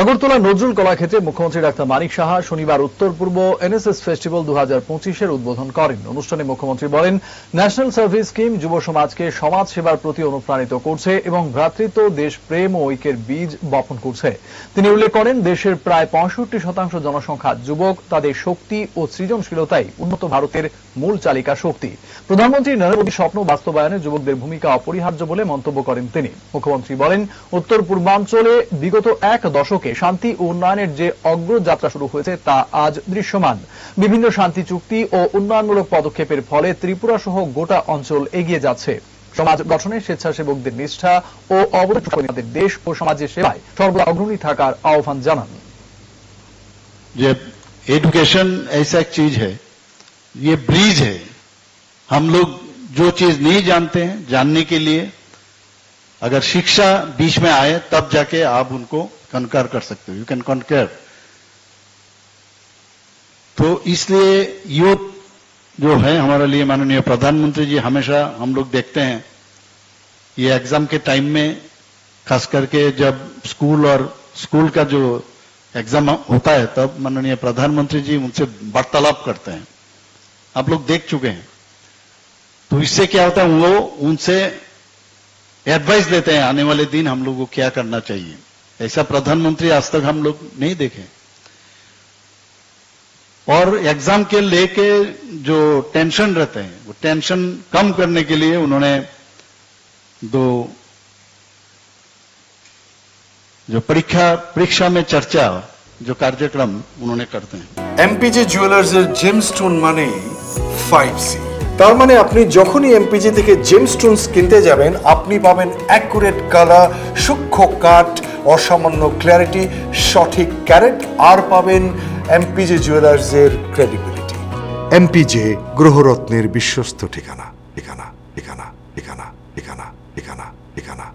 আগরতলা নজরুল কলাক্ষেত্রে মুখ্যমন্ত্রী ডাক্তার মানিক সাহা শনিবার উত্তর পূর্ব এনএসএস ফেস্টিভ্যাল দু পঁচিশের উদ্বোধন করেন। অনুষ্ঠানে মুখ্যমন্ত্রী বলেন ন্যাশনাল সার্ভিস স্কিম যুব সমাজকে সমাজ সেবার প্রতি অনুপ্রাণিত করছে এবং ভ্রাতৃত্ব দেশ প্রেম ও ঐক্যের বীজ বপন করছে। তিনি উল্লেখ করেন, দেশের প্রায় পঁয়ষট্টি শতাংশ জনসংখ্যা যুবক, তাদের শক্তি ও সৃজনশীলতাই উন্নত ভারতের মূল চালিকা শক্তি। প্রধানমন্ত্রী নরেন্দ্র মোদীর স্বপ্ন বাস্তবায়নে যুবকদের ভূমিকা অপরিহার্য বলে মন্তব্য করেন তিনি। মুখ্যমন্ত্রী বলেন, উত্তর পূর্বাঞ্চলে বিগত এক দশকে শান্তি ও উন্নয়নের যে অগ্রযাত্রা শুরু হয়েছে তা আজ দৃশ্যমান বিভিন্ন শান্তি চুক্তি ও উন্নয়নমূলক পদক্ষেপের ফলে ত্রিপুরা সহ গোটা অঞ্চল এগিয়ে যাচ্ছে সমাজ গঠনে স্বেচ্ছাসেবকদের নিষ্ঠা ও অবদান তাদের দেশ ও সমাজের সেবায় সর্বদা অগ্রণী থাকার আহ্বান জানান ये एजुकेशन ऐसा एक चीज है ये ब्रिज है हम लोग जो चीज नहीं जानते हैं जानने के लिए अगर शिक्षा बीच में आए तब जाके आप उनको कनकार कर सकते हो यू कैन कॉन्कर तो इसलिए यूथ जो है हमारे लिए माननीय प्रधानमंत्री जी, हमेशा हम लोग देखते हैं, ये एग्ज़ाम के टाइम में, खास करके जब स्कूल और स्कूल का जो एग्ज़ाम होता है, तब माननीय प्रधानमंत्री जी उनसे वार्तालाप करते हैं। आप लोग देख चुके हैं। तो इससे क्या होता है, वो उनसे एडवाइस देते हैं, आने वाले दिन हम लोग को क्या करना चाहिए। ऐसा प्रधानमंत्री आज तक हम लोग नहीं देखे और एग्जाम के लेके जो टेंशन रहते हैं वो टेंशन कम करने के लिए उन्होंने दो जो परीक्षा परीक्षा में चर्चा जो कार्यक्रम उन्होंने करते हैं এমপিজে জুয়েলার্সের জেমস্টোন মানে ফাইভ সি তার মানে আপনি যখনই এমপিজি থেকে জেমস্টোনস কিনতে যাবেন আপনি পাবেন অ্যাকুরেট কালার সূক্ষ্ম কাট অসামান্য ক্ল্যারিটি সঠিক ক্যারেট আর পাবেন এমপিজে জুয়েলার্সের ক্রেডিবিলিটি এমপিজে গ্রহরত্নের বিশ্বস্ত ঠিকানা ঠিকানা ঠিকানা ঠিকানা ঠিকানা ঠিকানা ঠিকানা।